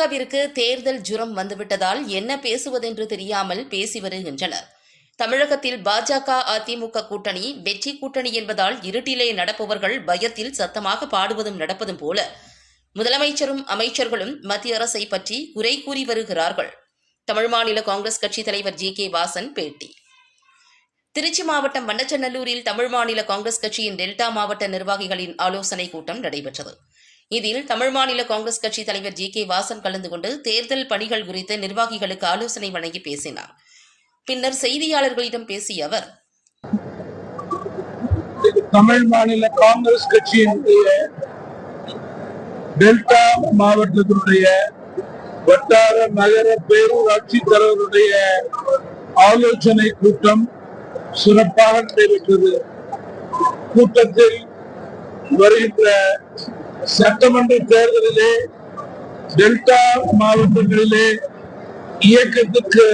பாஜகவிற்கு தேர்தல் ஜுரம் வந்துவிட்டதால் என்ன பேசுவதென்று தெரியாமல் பேசி வருகின்றனர். தமிழகத்தில் பாஜக அதிமுக கூட்டணி வெற்றி கூட்டணி என்பதால் இருட்டிலே நடப்பவர்கள் பயத்தில் சத்தமாக பாடுவதும் நடப்பதும் போல. முதலமைச்சரும் அமைச்சர்களும் மத்திய அரசை பற்றி குறை கூறி வருகிறார்கள். தமிழ் மாநில காங்கிரஸ் கட்சி தலைவர் ஜி. கே. வாசன் பேட்டி. திருச்சி மாவட்டம் வண்ணச்சநல்லூரில் தமிழ் மாநில காங்கிரஸ் கட்சியின் டெல்டா மாவட்ட நிர்வாகிகளின் ஆலோசனை கூட்டம் நடைபெற்றது. இதில் தமிழ் மாநில காங்கிரஸ் கட்சி தலைவர் ஜி கே வாசன் கலந்து கொண்டு தேர்தல் பணிகள் குறித்து நிர்வாகிகளுக்கு ஆலோசனை வழங்கி பேசினார். பின்னர் செய்தியாளர்களிடம் பேசிய அவர் தமிழ் மாநில காங்கிரஸ் கட்சியினுடைய டெல்டா மாவட்டத்தினுடைய வட்டார நகர பேரூராட்சி தலைவருடைய ஆலோசனை கூட்டம் சிறப்பாக நடைபெற்றது. கூட்டத்தில் வருகின்ற சட்டமன்ற தேர்தலிலே டெல்டா மாவட்டங்களிலே இயக்கத்துக்கு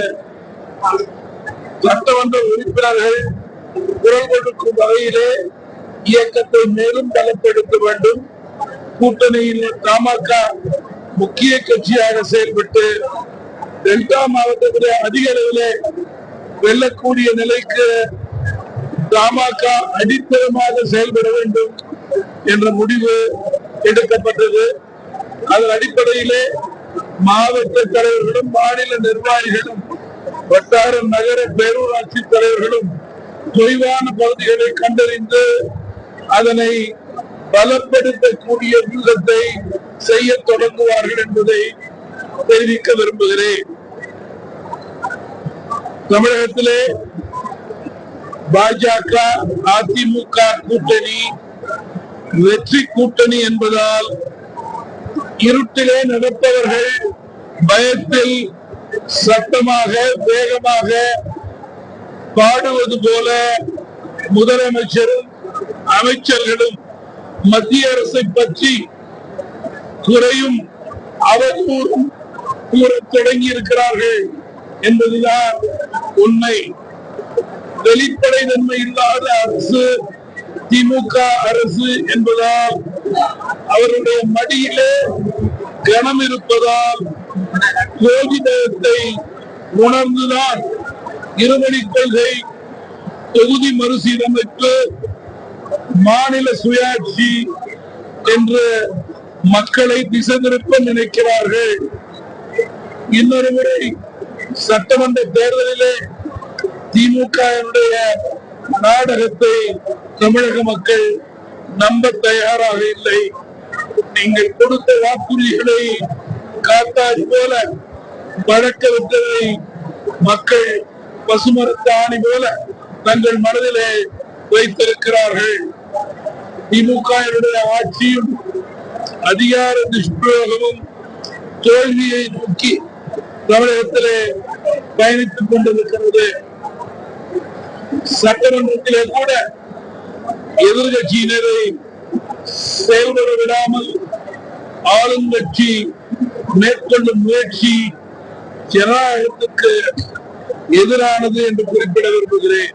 சட்டமன்ற உறுப்பினர்கள் குரல் கொடுக்கும் வகையிலே இயக்கத்தை மேலும் பலப்படுத்த வேண்டும். கூட்டணியில் தமாக முக்கிய கட்சியாக செயல்பட்டு டெல்டா மாவட்டத்திலே அதிக அளவிலே வெல்லக்கூடிய நிலைக்கு தமாக அடித்தளமாக செயல்பட வேண்டும் என்ற முடிவு எடுக்கப்பட்டது. அதன் அடிப்படையிலே மாவட்ட தலைவர்களும் மாநில நிர்வாகிகளும் வட்டார நகர பேரூராட்சி தலைவர்களும் தொய்வான பகுதிகளை கண்டறிந்து அதனை பலப்படுத்தக்கூடிய வியூகத்தை செய்ய தொடங்குவார்கள் என்பதை தெரிவிக்க விரும்புகிறேன். தமிழகத்திலே பாஜக அதிமுக கூட்டணி வெற்றி கூட்டணி என்பதால் இருட்டிலே நடப்பவர்கள் பயத்தில் சத்தமாக வேகமாக பாடுவது போல முதலமைச்சரும் அமைச்சர்களும் மத்திய அரசை பற்றி குறையும் அவதூறும் கூறத் தொடங்கி இருக்கிறார்கள் என்பதுதான் உண்மை. வெளிப்படை தன்மை இல்லாத அரசு திமுக அரசு என்பதால் அவருடைய மடியிலே கனம் இருப்பதால் ஜோதிடத்தை உணர்ந்துதான் இருமணி கொள்கை தொகுதி மறுசீரமைப்பு மாநில சுயாட்சி என்று மக்களை திசை திருப்ப நினைக்கிறார்கள். இன்னொரு முறை சட்டமன்ற தேர்தலிலே திமுக நாடகத்தை தமிழக மக்கள் நம்ப தயாராக இல்லை. நீங்கள் கொடுத்த வாக்குறுதிகளை காத்தாடி போல பழக்க விட்டதை மக்கள் பசுமரத்த ஆணி போல தங்கள் மனதிலே வைத்திருக்கிறார்கள். திமுக ஆட்சியும் அதிகார துஷ்பிரயோகமும் தோல்வியை நோக்கி தமிழகத்திலே பயணித்துக் கொண்டிருக்கிறது. சட்டமன்றத்திலே கூட எதிர்கட்சியினரை செயல்பட விடாமல் ஆளுங்கட்சி மேற்கொள்ளும் முயற்சி ஜனநாயகத்துக்கு எதிரானது என்று குறிப்பிட விரும்புகிறேன்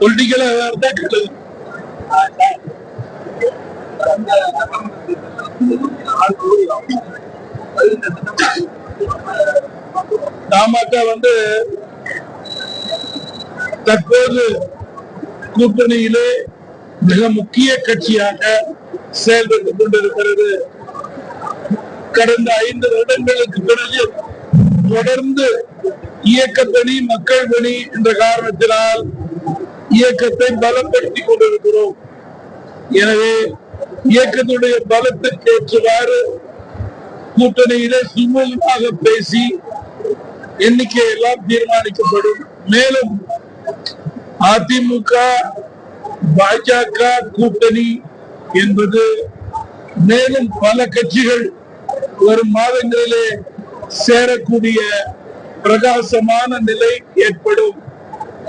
பொலிட்டிக்கலா தமாக வந்து தற்போது கூட்டணியிலே மிக முக்கிய கட்சியாக செயல்பட்டுக் கொண்டிருக்கிறது. கடந்த ஐந்து வருடங்களுக்கு பிறகு தொடர்ந்து இயக்கப்பணி மக்கள் பணி என்ற காரணத்தினால் இயக்கத்தை பலப்படுத்திக் கொண்டிருக்கிறோம். எனவே இயக்கத்துடைய பலத்துக்கு ஏற்றவாறு கூட்டணியிலே சுமூகமாக பேசி எண்ணிக்கை எல்லாம் தீர்மானிக்கப்படும். மேலும் அதிமுக பாஜக கூட்டணி என்பது மேலும் பல கட்சிகள் வரும் மாதங்களிலே சேரக்கூடிய பிரகாசமான நிலை ஏற்படும்.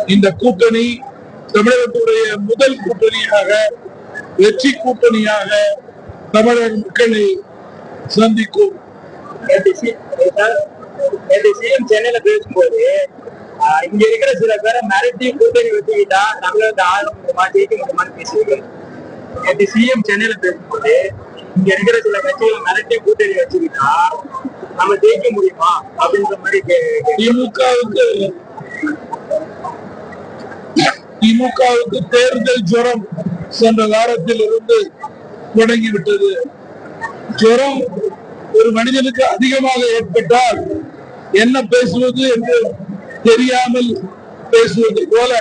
இந்த கூட்டணி தமிழகத்துடைய முதல் கூட்டணியாக வெற்றி கூட்டணியாக தமிழக மக்களை சந்திக்கும். நேற்று சிஎம் சென்னையில பேசும்போது இங்க இருக்கிற சில பேரை மிரட்டி கூட்டணி வச்சுக்கிட்டா தமிழகத்தை ஆளும் முடியுமா ஜெயிக்க முடியுமான்னு பேசியிருக்காரு நேற்று சிஎம் சென்னையில பேசும்போது இங்க இருக்கிற சில கட்சிகளை மிரட்டி கூட்டணி வச்சுக்கிட்டா நம்ம ஜெயிக்க முடியுமா அப்படின்ற மாதிரி திமுகவுக்கு திமுகவுக்கு தேர்தல் ஜுரம் சென்ற வாரத்தில் இருந்து தொடங்கிவிட்டது. ஜுரம் ஒரு மனிதனுக்கு அதிகமாக ஏற்பட்டால் என்ன பேசுவது என்று தெரியாமல் பேசுவது போல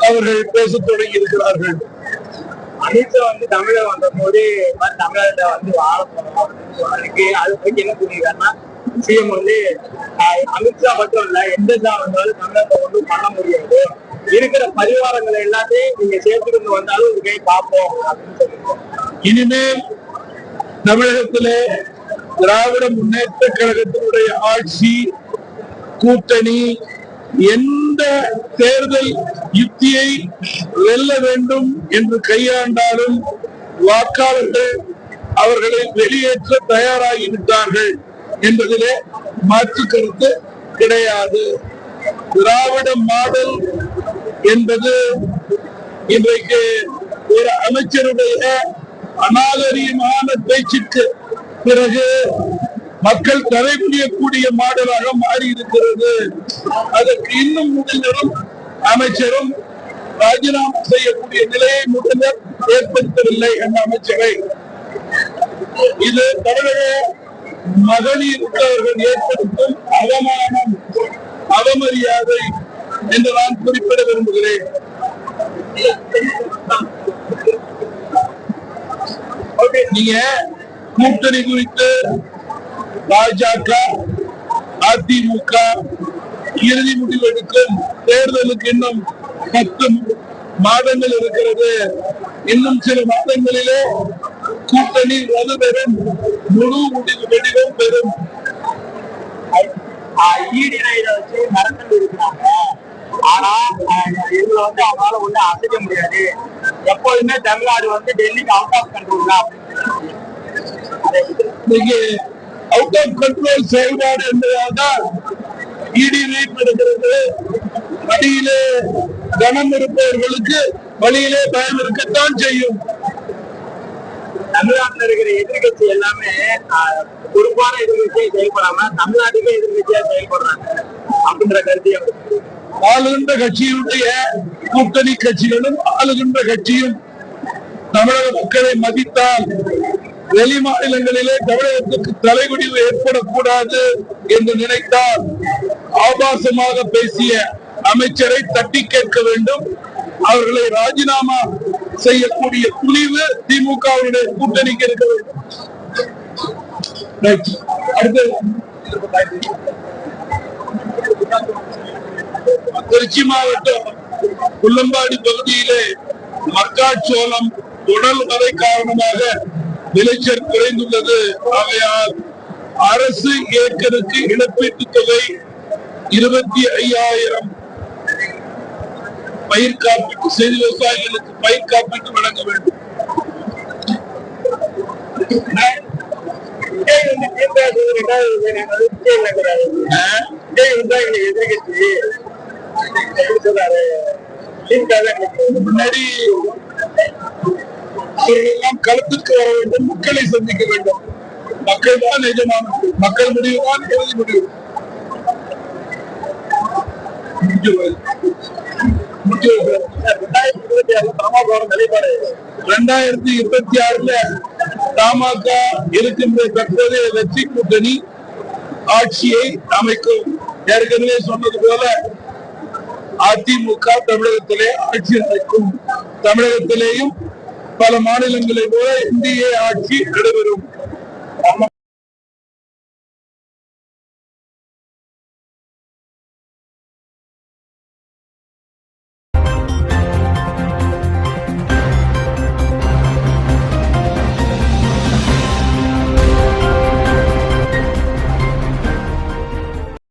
அவர்கள் பேசத் தொடங்கி இருக்கிறார்கள் அமித்ஷா வந்து தமிழகம் வந்த போது தமிழகத்தை வந்து வாழ போறோம் அதுக்கு அது பத்தி என்ன சொல்லியிருக்காருன்னா சிஎம் வந்து அமித்ஷா மட்டும் இல்ல எந்த வந்தாலும் தமிழகத்தை ஒன்றும் பண்ண முடியாது. இருக்கிற பரிவாரங்களை எல்லாத்தையும் நீங்க சேர்த்துக்கிட்டு வந்தாலும் ஒரு கை பார்ப்போம் அப்படின்னு சொல்லியிருக்காரு இனிமேல் தமிழகத்திலே திராவிட முன்னேற்ற கழகத்தினுடைய ஆட்சி கூட்டணி எந்த தேர்தல் யுக்தியை வெல்ல வேண்டும் என்று கையாண்டாலும் வாக்காளர்கள் அவர்களை வெளியேற்ற தயாராகிவிட்டார்கள் என்பதிலே மாற்று கருத்து கிடையாது. திராவிட மாடல் என்பது இன்றைக்கு ஒரு அமைச்சருடைய அநாகரியமான பேச்சுக்கு பிறகு மக்கள் தலைமுடியக்கூடிய மாடலாக மாறி இருக்கிறது அதற்கு இன்னும் முடிந்ததும் அமைச்சரும் ராஜினாமா செய்யக்கூடிய நிலையை முதல்வர் ஏற்படுத்தவில்லை அந்த அமைச்சரை. இது தமிழக மகளிர் உள்ளவர்கள் ஏற்படுத்தும் அவமானம் அவமரியாதை என்று நான் குறிப்பிட விரும்புகிறேன். ஓகே நீங்க கூட்டணி குறித்து பாஜக அதிமுக இறுதி முடிவெடுக்கும் தேர்தலுக்கு இன்னும் பத்து மாதங்கள் இருக்கிறது. இன்னும் சில மாதங்களிலே கூட்டணி வலுப்பெறும் முழு முடிவு வெடிவும் பெறும். ஆனா இதுல வந்து அவங்களால ஒண்ணு அசைக்க முடியாது. எப்போதுமே தமிழ்நாடு வந்து டெல்லிக்கு அவுட் ஆஃப் கண்ட்ரோல் தான் அவுட் ஆஃப் கண்ட்ரோல் செயல்பாடு என்பதால்தான் இடி ரீட் நடக்கிறது வழியிலே கனம் இருப்பவர்களுக்கு வழியிலே பயம் இருக்கத்தான் செய்யும். தமிழ்நாட்டில் இருக்கிற எதிர்கட்சி எல்லாமே பொறுப்பான எதிர்கட்சியை செயல்படாம தமிழ்நாட்டுக்கே எதிர்கட்சியா செயல்படுறாங்க அப்படின்ற கருத்தையும் ஆளுகின்ற கட்சியினுடைய கூட்டணி கட்சிகளும் ஆளுகின்ற கட்சியும் தமிழக மக்களை மதித்தால் வெளி மாநிலங்களிலே தமிழகத்துக்கு தலைகுடிவு ஏற்படக்கூடாது என்று நினைத்தால் ஆபாசமாக பேசிய அமைச்சரை தட்டி கேட்க வேண்டும். அவர்களை ராஜினாமா செய்யக்கூடிய துணிவு திமுகவுடைய கூட்டணிக்கு இருக்க வேண்டும். அடுத்து திருச்சி மாவட்டம் புல்லம்பாடி பகுதியிலே மக்காச்சோளம் உடல் வரை காரணமாக விளைச்சல் குறைந்துள்ளது. ஆகையால் அரசு ஏக்கருக்கு இழப்பீட்டு தொகை இருபத்தி ஐயாயிரம். பயிர் காப்பீட்டு செய்தி விவசாயிகளுக்கு பயிர் காப்பீட்டு வழங்க வேண்டும். விஜய் வந்து தீர்க்காது ரெண்டாவது அவர்களெல்லாம் வர வேண்டும் மக்களை சந்திக்க வேண்டும். மக்கள் தான் எஜமான மக்கள் முடிவு தான் இறுதி முடிவு. ரெண்டாயிரத்தி இருபத்தி ஆறுல தமாக இருக்கின்ற தற்போதைய வெற்றி கூட்டணி ஆட்சியை அமைக்கும். ஏற்கனவே சொன்னது போல அதிமுக தமிழகத்திலே ஆட்சி அமைக்கும். தமிழகத்திலேயும் பல மாநிலங்களை போல இந்திய ஆட்சி நடைபெறும்.